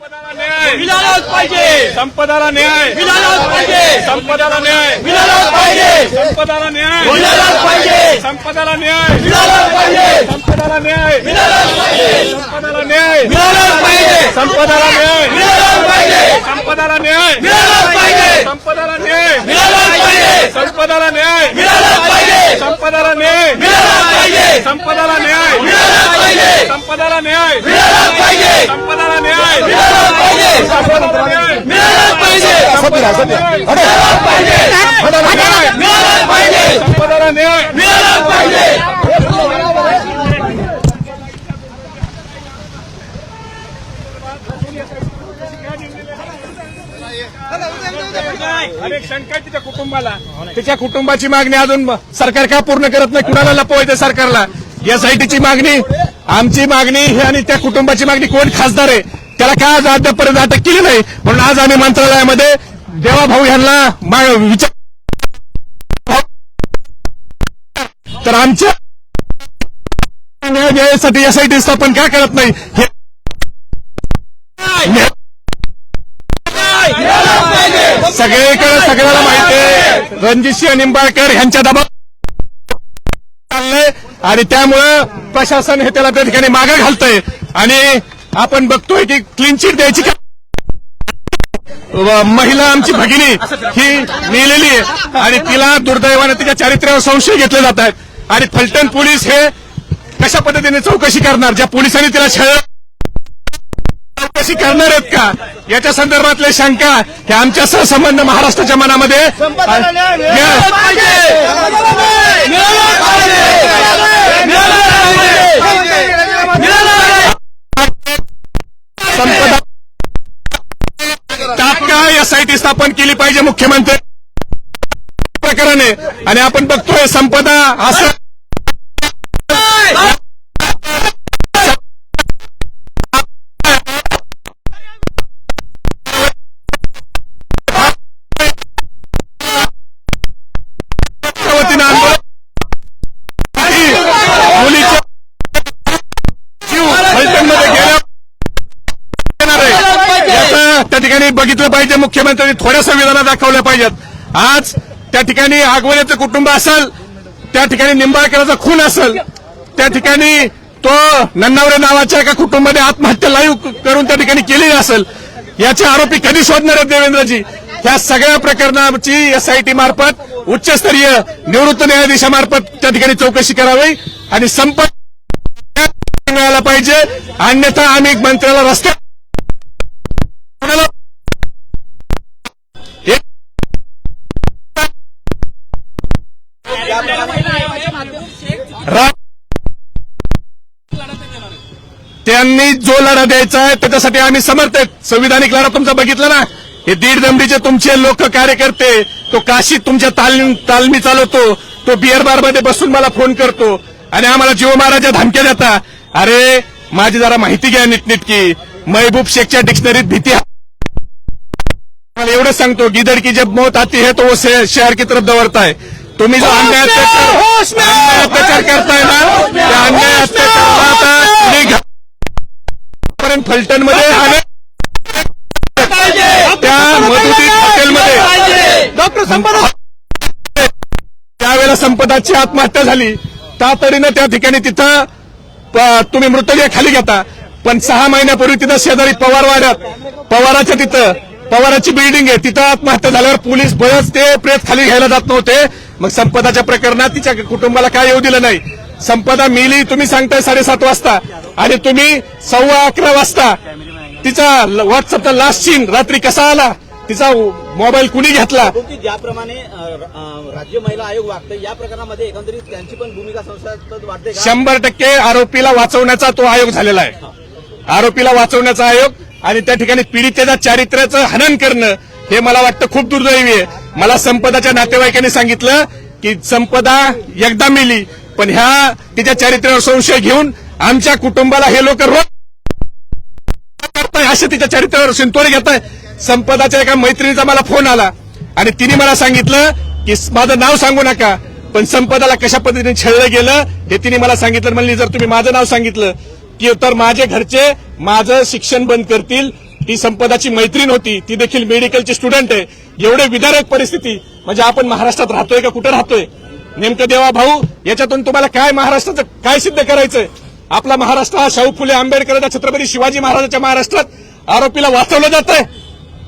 संपदाला न्याय मिळालाच पाहिजे संपदाला न्याय मिळालाच पाहिजे संपदाला न्याय मिळालाच पाहिजे संपदाला न्याय मिळालाच पाहिजे संपदाला न्याय मिळालाच पाहिजे संपदाला न्याय मिळालाच पाहिजे संपदाला न्याय मिळालाच पाहिजे संपदाला न्याय मिळालाच पाहिजे संपदाला न्याय मिळालाच पाहिजे संपदाला न्याय मिळालाच पाहिजे संपदाला न्याय मिळालाच पाहिजे संपदाला न्याय मिळालाच पाहिजे संपदाला न्याय मिळालाच पाहिजे संपदाला न्याय मिळालाच पाहिजे संपदाला न्याय तिच्या कुटुंबाला. कुटुंबाची मागणी अजून सरकार का पूर्ण करत नाही? कुणाला लपवायचं सरकारला? एसआयटीची मागणी आमची मागणी आणि त्या कुटुंबाची मागणी कोण खासदार आहे? त्याला काय आज अद्यापर्यंत अटक केली नाही. म्हणून आज आम्ही मंत्रालयामध्ये देवाभाऊ यांना विचार तर आमच्या न्याय देण्यासाठी एसआयटी स्थापन का करत नाही? हे सगळीकडे सगळ्याला माहिती आहे. रणजितसिंह निंबाळकर यांच्या दबाव चाललंय. आणि त्यामुळं प्रशासन हे त्याला त्या ठिकाणी मागे घालतंय. आणि आपण बघतोय की क्लीन चिट द्यायची का? महिला आमची भगिनी ही मेलेली आहे. आणि तिला दुर्दैवाने तिच्या चारित्र्यावर संशय घेतले जात आहेत. आणि फलटण पोलीस हे कशा पद्धतीने चौकशी करणार? ज्या पोलिसांनी तिला छळ चौकशी करणार आहेत का? याच्या संदर्भातले शंका की आमच्या सहसंबंध महाराष्ट्राच्या मनामध्ये मुख्यमंत्री प्रकरण. आहे आणि आपण बघतोय संपदा असं मुख्यमंत्र्यांनी थोड्या संविधानात दाखवल्या पाहिजेत. आज त्या ठिकाणी आगवण्याचं कुटुंब असेल त्या ठिकाणी निंबाळकराचा खून असेल त्या ठिकाणी तो नन्नावरे नावाच्या एका कुटुंबाने आत्महत्या लाईव्ह करून त्या ठिकाणी केलेली असेल. याचे आरोपी कधी शोधणार आहेत देवेंद्रजी? ह्या सगळ्या प्रकरणाची एसआयटी मार्फत उच्चस्तरीय निवृत्त न्यायाधीशामार्फत त्या ठिकाणी चौकशी करावी आणि संपर्क पाहिजे. अन्यथा आम्ही मंत्र्याला रस्त्या त्यांनी जो लढा द्यायचा आहे त्याच्यासाठी आम्ही समर्थ आहेत. संविधानिक लढा तुमचा बघितला ना? हे दीड दमडीचे तुमचे लोक कार्यकर्ते तो काशीत तुमच्या तालीम तालमी चालवतो तो बिअर बारमध्ये बसून मला फोन करतो. आणि आम्हाला जीव महाराजा धमक्या देता. अरे माझी जरा माहिती घ्या नीटनीटकी. महबूब शेखच्या डिक्शनरीत भीती एवढं सांगतो गिदड़ की जब मौत आती है तो वो शहर की तरफ दौड़ता है तुम्ही जो अन्याय अत्याचार होश में! अन्याय अत्याचार करताय ना त्या अन्याय अत्याचाराला आता तुम्ही घा- पर्यंत फलटणमध्ये त्या मधुदीप हॉटेलमध्ये डॉक्टर संपदा त्यावेळेला आत्महत्या झाली. तातडीनं त्या ठिकाणी तिथं तुम्ही मृतदेह खाली घेता. पण सहा महिन्यापूर्वी तिथं शेजारी पवार वाड्यात पवाराच्या तिथं पवाराची बिल्डिंग आहे. तिथं आत्महत्या झाल्यावर पोलीस बळच ते प्रेत खाली घ्यायला जात नव्हते. मग संपदाच्या प्रकरणात तिच्या कुटुंबाला काय येऊ दिलं नाही. संपदा मिली तुम्ही सांगताय साडेसात वाजता. आणि तुम्ही सव्वा अकरा वाजता तिचा व्हॉट्सअपचा लास्ट सीन रात्री कसा आला? तिचा मोबाईल कुणी घेतला? ज्याप्रमाणे राज्य महिला आयोग वागतं या प्रकरणामध्ये एकंदरीत त्यांची पण भूमिका संशयास्पद वाटते शंभर टक्के आरोपीला वाचवण्याचा तो आयोग झालेला आहे. आरोपीला वाचवण्याचा आयोग आणि त्या ठिकाणी पीडितेच्या चारित्र्याचं हनन करणं हे मला वाटतं खूप दुर्दैवी आहे. मला संपदाच्या नातेवाईकांनी सांगितलं की संपदा एकदा मिली पण ह्या तिच्या चारित्र्यावर संशय घेऊन आमच्या कुटुंबाला हे लोक रोज करताय असे तिच्या चरित्रावर शिंतोडे घेताय. संपदाच्या एका मैत्रिणीचा मला फोन आला. आणि तिने मला सांगितलं की माझं नाव सांगू नका पण संपदाला कशा पद्धतीने छळलं गेलं हे तिने मला सांगितलं. म्हणली जर तुम्ही माझं नाव सांगितलं की तर माझे घरचे माझं शिक्षण बंद करतील. ती संपदाची मैत्रीण होती. ती देखील मेडिकलची स्टुडंट आहे. एवढे विदारक परिस्थिती. म्हणजे आपण महाराष्ट्रात राहतोय का? कुठं राहतोय? नेमकं देवा भाऊ याच्यातून तुम्हाला काय महाराष्ट्राचं काय सिद्ध करायचंय? आपला महाराष्ट्र हा शाहू फुले आंबेडकरांच्या छत्रपती शिवाजी महाराजांच्या महाराष्ट्रात आरोपीला वाचवलं जात आहे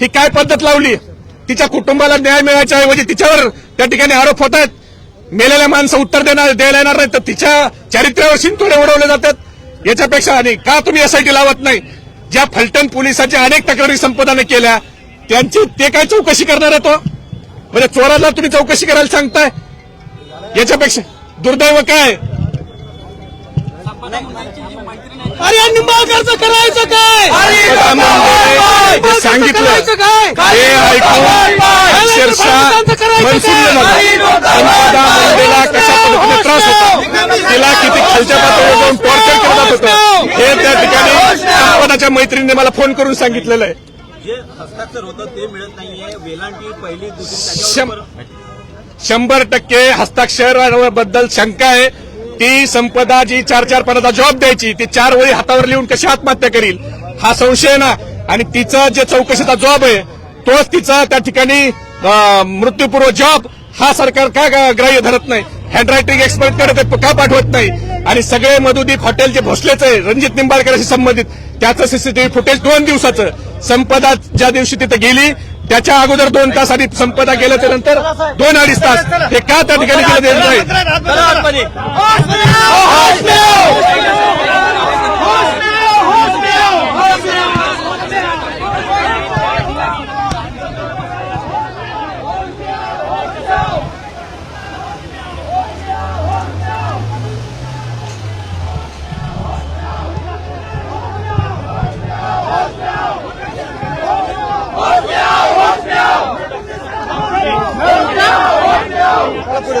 ही काय पद्धत लावली? तिच्या कुटुंबाला न्याय मिळायच्या ऐवजी तिच्यावर त्या ठिकाणी आरोप होत आहेत. मेलेल्या माणसं उत्तर देणार द्यायला येणार नाही तर तिच्या चारित्र्यावर शिंतोडे उडवले जातात. याच्यापेक्षा आणि का तुम्ही एसआयटी लावत नाही? ज्या फलटण पोलिसांच्या अनेक तक्रारी संपदाने केल्या त्यांची ते काय चौकशी करणार आहे तो म्हणजे चोराला तुम्ही चौकशी करायला सांगताय? याच्यापेक्षा दुर्दैव काय? अरे निंबाळकरचं करायचं काय? जे सांगितलं हे ऐकून अक्षरशः मन सुन्न झालं संपदा मुंडेला कशा पद्धतीने त्रास होता तिला किती खालच्या पातळीवर जाऊन टॉर्चर होतं हे त्या ठिकाणी संपदाच्या मैत्रिणीने मला फोन करून सांगितलेलं आहे जे हस्ताक्षर होतं ते मिळत नाहीये वेलांटी पहिली दुसरी शं- त्याच्यावर शंभर टक्के हस्ताक्षराबद्दल शंका आहे ती संपदा जी चार चार पदाचा जॉब द्यायची ती चार वेळी हातावर लिहून कशी आत्महत्या करील हा संशय ना आणि तिचा जे चौकशीचा जॉब आहे तोच तिचा त्या ठिकाणी मृत्यूपूर्व जॉब हा सरकार का ग्राह्य धरत नाही हँडरायटिंग एक्सपर्टकडे ते का पाठवत नाही आणि सगळे मधुदीप हॉटेल जे भोसलेचं आहे रणजित निंबाळकरशी संबंधित त्याचं सीसीटीव्ही फुटेज दोन दिवसाचं संपदा ज्या दिवशी तिथे गेली त्याच्या अगोदर दोन तास आधी संपदा गेलं त्यानंतर दोन अडीच तास हे का त्या ठिकाणी केलं नाही করে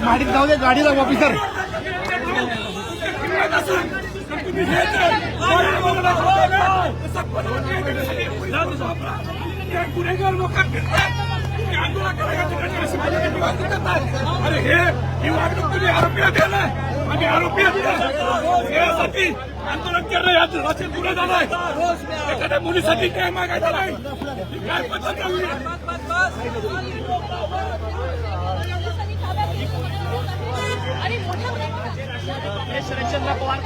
जनता पार्टी की आंदोलन अटक गुन्हेगार लोक आंदोलन अरे हे ही वागणूक तुम्ही आरोपीला दिलं आम्ही आरोपीला दिलं यासाठी आंदोलन करणं यात रात्री गुन्हा झालाय एखाद्या मुलीसाठी काय मागायचं नाही. काय पद्धत पवार